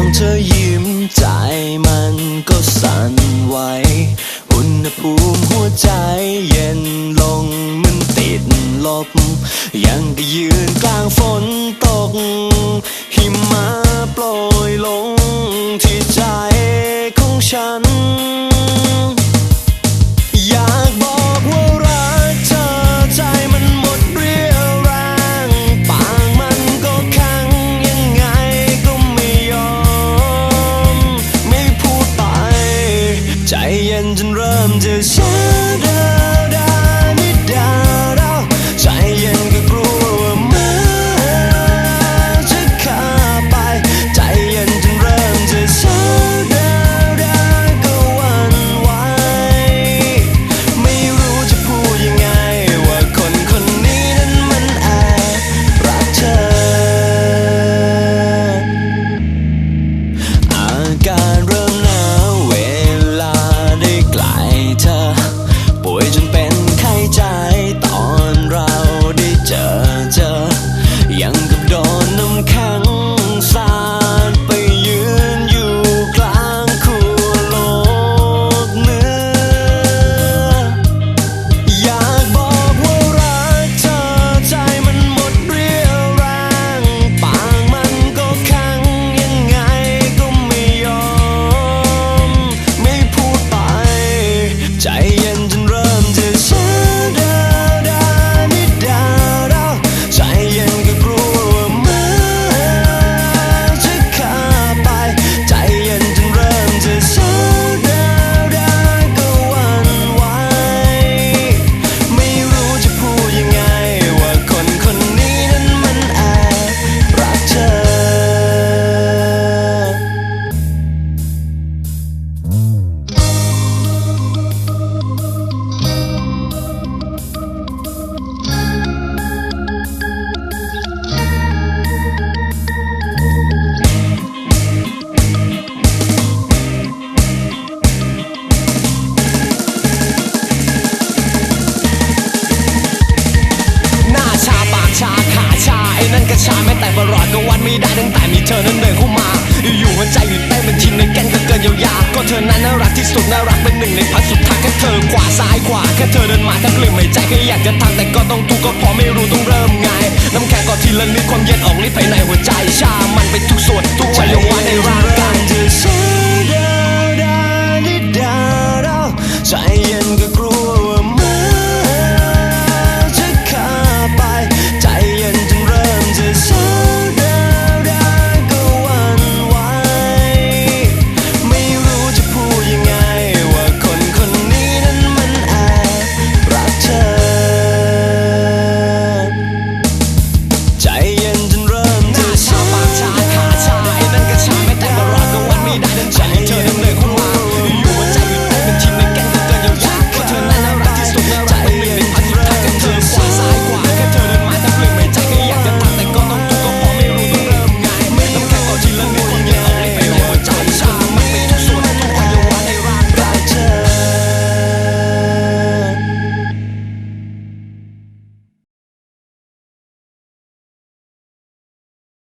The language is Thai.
องเธอยิ้มใจมันก็สั่นไหวอุณหภูมิหัวใจ and ไม่ได้ตั้งแต่มีเธอนั้นเดินเข้ามา อยู่หัวใจหยุดเต้นเป็นทีในแกนก็เกินเยาวาก็เธอนั้นน่ารักที่สุดน่ารักเป็นหนึ่งในพันสุดท้ายแค่เธอขวาซ้ายขวาแค่เธอเดินมาทั้งกลืนหายใจแค่อยากจะทำแต่ก็ต้องทุกก็พอไม่รู้ต้องเริ่มไง น้ำแข็งก็ทีละนิดความเย็นออกฤทธิ์ภายในหัวใจชา มันไปทุกส่วนทุกวัยวะในร่างกาย